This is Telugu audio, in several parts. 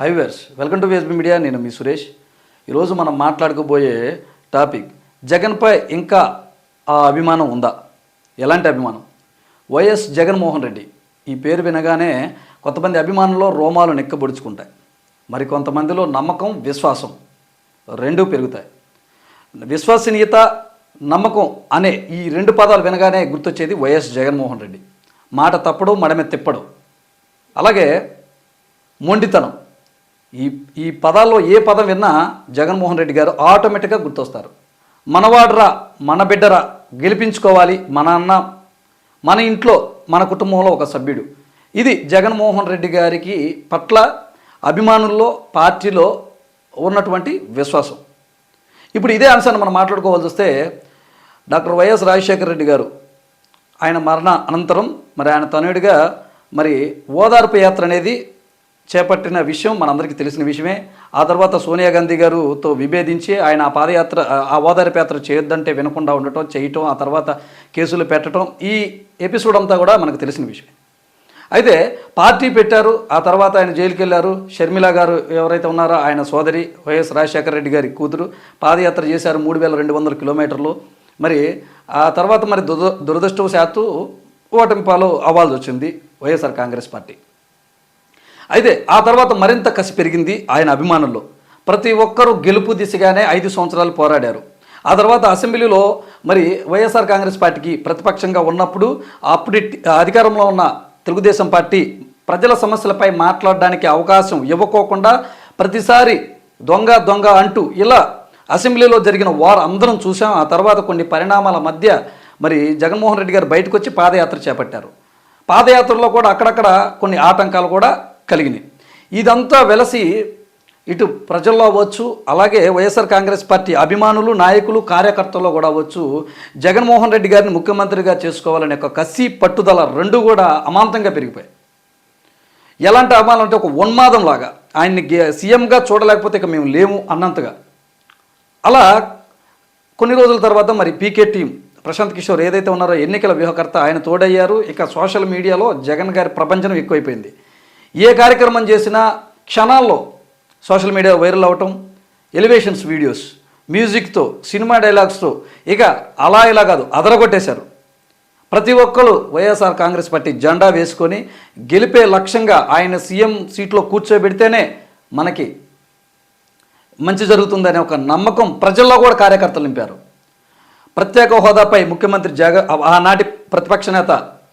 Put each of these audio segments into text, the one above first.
Hi viewers welcome to VSB media నేను మీ సురేష్. ఈరోజు మనం మాట్లాడుకోబోయే టాపిక్ జగన్పై ఇంకా ఆ అభిమానం ఉందా? ఎలాంటి అభిమానం? వైఎస్ జగన్మోహన్ రెడ్డి ఈ పేరు వినగానే కొంతమంది అభిమానుల్లో రోమాలు నెక్కబొడుచుకుంటాయి. మరి కొంతమందిలో నమ్మకం విశ్వాసం రెండూ పెరుగుతాయి. విశ్వసనీయత నమ్మకం అనే ఈ రెండు పదాలు వినగానే గుర్తొచ్చేది వైఎస్ జగన్మోహన్ రెడ్డి. మాట తప్పడు మడమె తిప్పడు. అలాగే మొండితనం. ఈ ఈ పదాల్లో ఏ పదం విన్నా జగన్మోహన్ రెడ్డి గారు ఆటోమేటిక్గా గుర్తొస్తారు. మనవాడరా మన బిడ్డరా గెలిపించుకోవాలి మన అన్న మన ఇంట్లో మన కుటుంబంలో ఒక సభ్యుడు. ఇది జగన్మోహన్ రెడ్డి గారికి పట్ల అభిమానుల్లో పార్టీలో ఉన్నటువంటి విశ్వాసం. ఇప్పుడు ఇదే అంశాన్ని మనం మాట్లాడుకోవాల్సి వస్తే డాక్టర్ వైఎస్ రాజశేఖర రెడ్డి గారు ఆయన మరణ అనంతరం మరి ఆయన తనయుడిగా మరి ఓదార్పు యాత్ర అనేది చేపట్టిన విషయం మనందరికీ తెలిసిన విషయమే. ఆ తర్వాత సోనియా గాంధీ గారుతో విభేదించి ఆయన ఆ పాదయాత్ర ఆ ఓదార్పు యాత్ర చేయొద్దంటే వినకుండా ఉండటం చేయటం ఆ తర్వాత కేసులు పెట్టడం ఈ ఎపిసోడ్ అంతా కూడా మనకు తెలిసిన విషయమే. అయితే పార్టీ పెట్టారు ఆ తర్వాత ఆయన జైలుకి వెళ్ళారు షర్మిల గారు ఎవరైతే ఉన్నారో ఆయన సోదరి వైఎస్ రాజశేఖర రెడ్డి గారి కూతురు. పాదయాత్ర చేశారు మూడు వేల రెండు వందల కిలోమీటర్లు. మరి ఆ తర్వాత మరి దురద దురదృష్టవశాత్తు ఓటమి పాలు అవ్వాల్సి వచ్చింది వైఎస్ఆర్ కాంగ్రెస్ పార్టీ. అయితే ఆ తర్వాత మరింత కసి పెరిగింది ఆయన అభిమానుల్లో. ప్రతి ఒక్కరూ గెలుపు దిశగానే ఐదు సంవత్సరాలు పోరాడారు. ఆ తర్వాత అసెంబ్లీలో మరి వైఎస్ఆర్ కాంగ్రెస్ పార్టీకి ప్రతిపక్షంగా ఉన్నప్పుడు అప్పుడు అధికారంలో ఉన్న తెలుగుదేశం పార్టీ ప్రజల సమస్యలపై మాట్లాడడానికి అవకాశం ఇవ్వకోకుండా ప్రతిసారి దొంగ దొంగ అంటూ ఇలా అసెంబ్లీలో జరిగిన వార్ అందరం చూసాం ఆ తర్వాత కొన్ని పరిణామాల మధ్య మరి జగన్మోహన్ రెడ్డి గారు బయటకు వచ్చి పాదయాత్ర చేపట్టారు. పాదయాత్రలో కూడా అక్కడక్కడ కొన్ని ఆటంకాలు కూడా కలిగినాయి. ఇదంతా వెలసి ఇటు ప్రజల్లో అవ్వచ్చు అలాగే వైఎస్ఆర్ కాంగ్రెస్ పార్టీ అభిమానులు నాయకులు కార్యకర్తల్లో కూడా అవ్వచ్చు. జగన్మోహన్ రెడ్డి గారిని ముఖ్యమంత్రిగా చేసుకోవాలనే ఒక కసి పట్టుదల రెండు కూడా అమాంతంగా పెరిగిపోయాయి. ఎలాంటి అభిమానులు అంటే ఒక ఉన్మాదం లాగా ఆయన్ని గే- సీఎంగా చూడలేకపోతే ఇక మేము లేము అన్నంతగా. అలా కొన్ని రోజుల తర్వాత మరి పీకే టీం ప్రశాంత్ కిషోర్ ఏదైతే ఉన్నారో ఎన్నికల వ్యూహకర్త ఆయన తోడయ్యారు. ఇక సోషల్ మీడియాలో జగన్ గారి ప్రపంచం ఎక్కువైపోయింది. ఏ కార్యక్రమం చేసినా క్షణాల్లో సోషల్ మీడియా వైరల్ అవటం ఎలివేషన్స్ వీడియోస్ మ్యూజిక్తో సినిమా డైలాగ్స్తో ఇక అలా ఇలా కాదు అదరగొట్టేశారు. ప్రతి ఒక్కరు వైఎస్ఆర్ కాంగ్రెస్ పార్టీ జెండా వేసుకొని గెలిపే లక్ష్యంగా ఆయన సీఎం సీట్లో కూర్చోబెడితేనే మనకి మంచి జరుగుతుందనే ఒక నమ్మకం ప్రజల్లో కూడా కార్యకర్తలు నింపారు. ప్రత్యేక హోదాపై ముఖ్యమంత్రి జగ ఆనాటి ప్రతిపక్ష నేత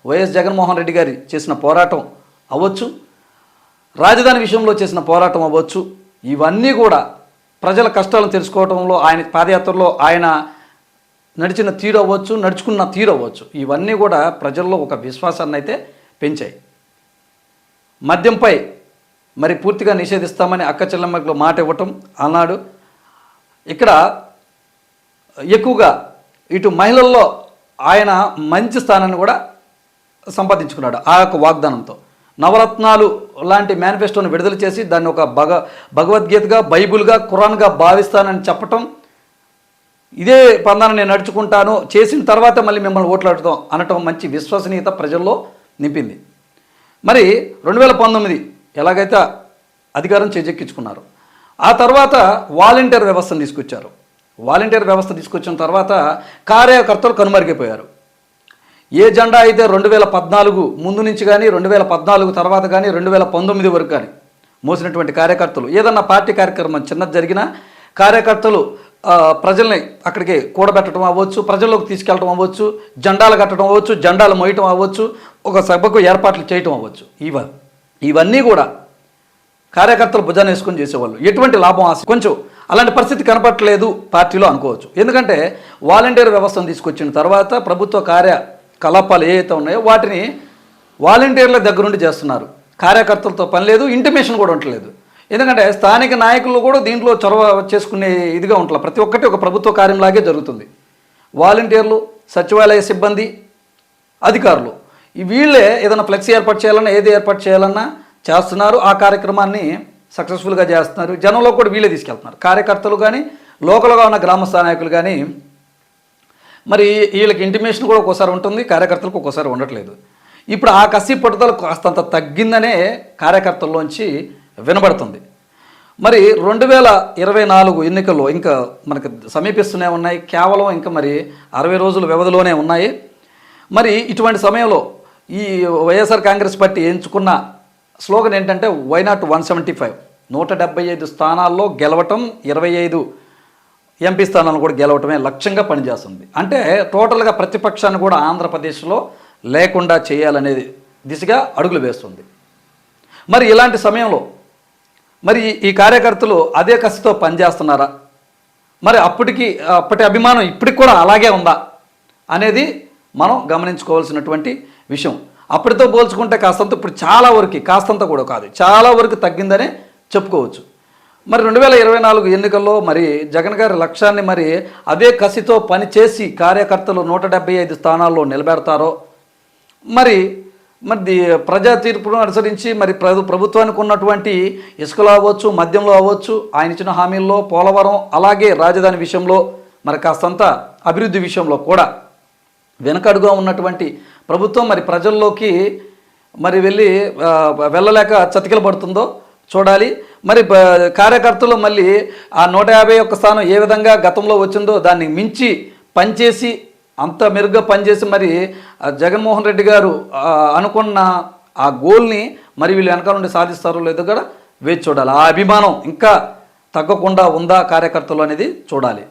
వైఎస్ జగన్మోహన్ రెడ్డి గారి చేసిన పోరాటం అవ్వచ్చు. రాజధాని విషయంలో చేసిన పోరాటం అవ్వచ్చు. ఇవన్నీ కూడా ప్రజల కష్టాలను తెలుసుకోవడంలో ఆయన పాదయాత్రలో ఆయన నడిచిన తీరు అవ్వచ్చు నడుచుకున్న తీరు అవ్వచ్చు. ఇవన్నీ కూడా ప్రజల్లో ఒక విశ్వాసాన్ని అయితే పెంచాయి. మద్యంపై మరి పూర్తిగా నిషేధిస్తామని అక్క చెల్లెమ్మకు మాట ఇవ్వటం అన్నాడు ఇక్కడ ఎక్కువగా ఇటు మహిళల్లో ఆయన మంచి స్థానాన్ని కూడా సంపాదించుకున్నాడు ఆ యొక్క వాగ్దానంతో. నవరత్నాలు లాంటి మేనిఫెస్టోను విడుదల చేసి దాన్ని ఒక భగ భగవద్గీతగా బైబుల్గా ఖురాన్గా భావిస్తానని చెప్పటం. ఇదే పందాన నేను నడుచుకుంటాను. చేసిన తర్వాత మళ్ళీ మిమ్మల్ని ఓట్లాడుతాం అనటం మంచి విశ్వసనీయత ప్రజల్లో నింపింది. మరి రెండు వేల పంతొమ్మిది ఎలాగైతే అధికారం చేజెక్కించుకున్నారు ఆ తర్వాత వాలంటీర్ వ్యవస్థను తీసుకొచ్చారు. వాలంటీర్ వ్యవస్థ తీసుకొచ్చిన తర్వాత కార్యకర్తలు కనుమరుగైపోయారు. ఏ జెండా అయితే రెండు వేల పద్నాలుగు ముందు నుంచి కానీ రెండు వేల పద్నాలుగు తర్వాత కానీ రెండు వేల పంతొమ్మిది వరకు కానీ మోసినటువంటి కార్యకర్తలు ఏదన్నా పార్టీ కార్యక్రమం చిన్నది జరిగినా కార్యకర్తలు ప్రజల్ని అక్కడికి కూడబెట్టడం అవ్వచ్చు ప్రజల్లోకి తీసుకెళ్ళడం అవ్వచ్చు జెండాలు కట్టడం అవ్వచ్చు జెండాలు మోయటం అవ్వచ్చు ఒక సభకు ఏర్పాట్లు చేయటం అవ్వచ్చు. ఇవ ఇవన్నీ కూడా కార్యకర్తలు భుజాన్ని వేసుకొని చేసేవాళ్ళు. ఎటువంటి లాభం ఆశ కొంచెం అలాంటి పరిస్థితి కనపట్లేదు పార్టీలో అనుకోవచ్చు. ఎందుకంటే వాలంటీర్ వ్యవస్థను తీసుకొచ్చిన తర్వాత ప్రభుత్వ కార్య కలాపాలు ఏవైతే ఉన్నాయో వాటిని వాలంటీర్ల దగ్గరుండి చేస్తున్నారు. కార్యకర్తలతో పని లేదు ఇంటిమేషన్ కూడా ఉండట్లేదు. ఎందుకంటే స్థానిక నాయకులు కూడా దీంట్లో చొరవ చేసుకునే ఇదిగా ఉంటారు ప్రతి ఒక్కటి ఒక ప్రభుత్వ కార్యంలాగే జరుగుతుంది. వాలంటీర్లు సచివాలయ సిబ్బంది అధికారులు. ఈ వీళ్ళే ఏదైనా ఫ్లెక్సీ ఏర్పాటు చేయాలన్నా ఏది ఏర్పాటు చేయాలన్నా చేస్తున్నారు. ఆ కార్యక్రమాన్ని సక్సెస్ఫుల్గా చేస్తున్నారు. జనంలో కూడా వీళ్ళే తీసుకెళ్తున్నారు. కార్యకర్తలు కానీ లోకల్గా ఉన్న గ్రామస్థ నాయకులు కానీ మరి వీళ్ళకి ఇంటిమేషన్ కూడా ఒక్కోసారి ఉంటుంది కార్యకర్తలకు ఒక్కోసారి ఉండట్లేదు. ఇప్పుడు ఆ కసి పట్టుదల కాస్తంత తగ్గిందనే కార్యకర్తల్లోంచి వినబడుతుంది. మరి రెండు వేల ఇరవై నాలుగు ఎన్నికల్లో ఇంకా మనకు సమీపిస్తూనే ఉన్నాయి కేవలం ఇంకా మరి అరవై రోజుల వ్యవధిలోనే ఉన్నాయి. మరి ఇటువంటి సమయంలో ఈ వైఎస్ఆర్ కాంగ్రెస్ పార్టీ ఎంచుకున్న స్లోగన్ ఏంటంటే why not one seventy five నూట డెబ్బై ఐదు స్థానాల్లో గెలవటం ఇరవై ఐదు ఎంపీ స్థానాలను కూడా గెలవటమే లక్ష్యంగా పనిచేస్తుంది. అంటే టోటల్గా ప్రతిపక్షాన్ని కూడా ఆంధ్రప్రదేశ్లో లేకుండా చేయాలనేది దిశగా అడుగులు వేస్తుంది. మరి ఇలాంటి సమయంలో మరి ఈ కార్యకర్తలు అదే కసితో పనిచేస్తున్నారా? మరి అప్పటికి అప్పటి అభిమానం ఇప్పటికి కూడా అలాగే ఉందా అనేది మనం గమనించుకోవాల్సినటువంటి విషయం. అప్పటితో పోల్చుకుంటే కాస్తంత ఇప్పుడు చాలా వరకు కాస్తంత కూడా కాదు చాలా వరకు తగ్గిందనే చెప్పుకోవచ్చు. మరి రెండు వేల ఇరవై నాలుగు ఎన్నికల్లో మరి జగన్ గారి లక్ష్యాన్ని మరి అదే కసితో పనిచేసి కార్యకర్తలు నూట డెబ్బై ఐదు స్థానాల్లో నిలబెడతారో మరి మరి ప్రజా తీర్పును అనుసరించి మరి ప్రభుత్వానికి ఉన్నటువంటి ఇసుకలో అవ్వచ్చు మద్యంలో అవ్వచ్చు ఆయన ఇచ్చిన హామీల్లో పోలవరం అలాగే రాజధాని విషయంలో మరి కాస్తంత అభివృద్ధి విషయంలో కూడా వెనకడుగా ఉన్నటువంటి ప్రభుత్వం మరి ప్రజల్లోకి మరి వెళ్ళి వెళ్ళలేక చతికిల పడుతుందో చూడాలి. మరి కార్యకర్తలు మళ్ళీ ఆ నూట యాభై ఒక్క స్థానం ఏ విధంగా గతంలో వచ్చిందో దాన్ని మించి పనిచేసి అంత మెరుగ్గా పనిచేసి మరి జగన్మోహన్ రెడ్డి గారు అనుకున్న ఆ గోల్ని మరి వీళ్ళు వెనకాల నుండి సాధిస్తారో లేదో కూడా వేచి చూడాలి. ఆ అభిమానం ఇంకా తగ్గకుండా ఉందా కార్యకర్తలు అనేది చూడాలి.